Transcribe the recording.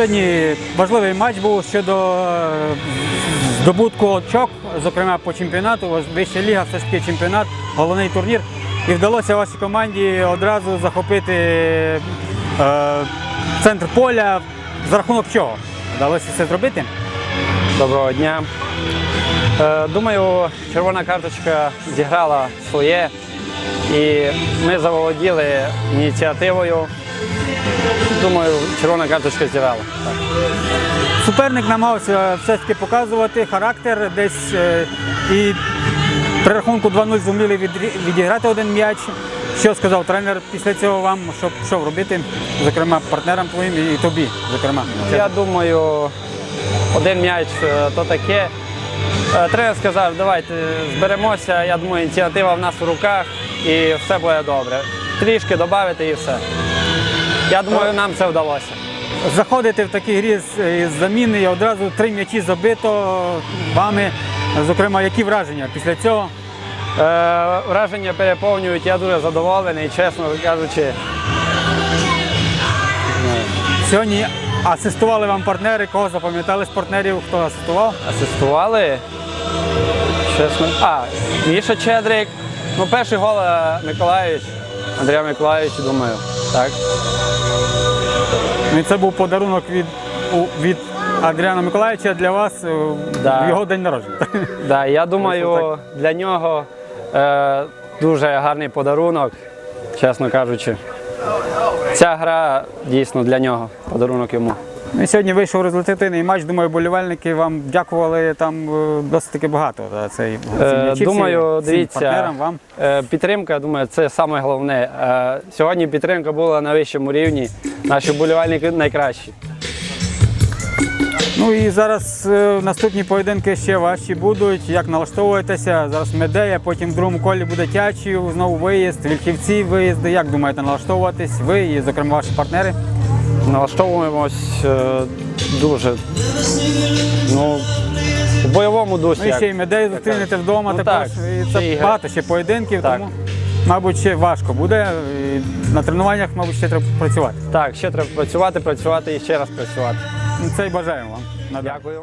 Сьогодні важливий матч був щодо е, здобутку очок, зокрема по чемпіонату. Вища ліга, все ж таки чемпіонат, головний турнір. І вдалося вашій команді одразу захопити е, центр поля. За рахунок чого? Вдалося це зробити? Доброго дня. Е, Думаю, червона карточка зіграла своє і ми заволоділи ініціативою. Думаю, червона карточка зіграла. Суперник намагався все-таки показувати характер десь е, і при рахунку 2-0 зуміли відіграти один м'яч. Що сказав тренер після цього вам, що, що робити, зокрема партнерам твоїм і тобі, зокрема. Я думаю, один м'яч е, то таке. Е, Тренер сказав, давайте зберемося. Я думаю, ініціатива в нас в руках і все буде добре. Трішки додати і все. Я думаю, нам це вдалося. Заходити в такій грі з, з заміни і одразу три м'ячі забито вами. Зокрема, які враження після цього? Е, враження переповнюють, я дуже задоволений, чесно кажучи. Сьогодні асистували вам партнери, кого запам'ятали з партнерів, хто асистував? Асистували. Чесно. А, Міша Чедрик. Ну, перший гол е, Миколаївич. Андрій Миколаївич, думаю. Так. Ну, і це був подарунок від, від Адріана Миколаївича для вас е, Да. в його день народження. Да, я думаю, для нього е, дуже гарний подарунок, чесно кажучи. Ця гра дійсно для нього, подарунок йому. Ну, і Сьогодні вийшов результативний матч. Думаю, болівальники вам дякували там е, досить таки багато за цей Е, м'ячі, думаю, всім дивіться, партнерам вам. Підтримка, думаю, це саме головне. Е, Сьогодні підтримка була на вищому рівні. Наші вболівальники найкращі. Ну і зараз е, наступні поєдинки ще важчі будуть. Як налаштовуєтеся? Зараз медея, потім в другому колі буде Тячів, знову виїзд, Вільхівці виїзди. Як думаєте налаштовуватись? Ви і, зокрема, ваші партнери? Налаштовуємось е, дуже ну, в бойовому дусі. Ну і як. ще й медею зустрінете вдома Ну, також. так, І ще це й багато ще поєдинків, Так. тому, мабуть, ще важко буде. На тренуваннях, мабуть, ще треба працювати. Так, ще треба працювати, працювати і ще раз працювати. Ну, Це й бажаємо вам. Дякую.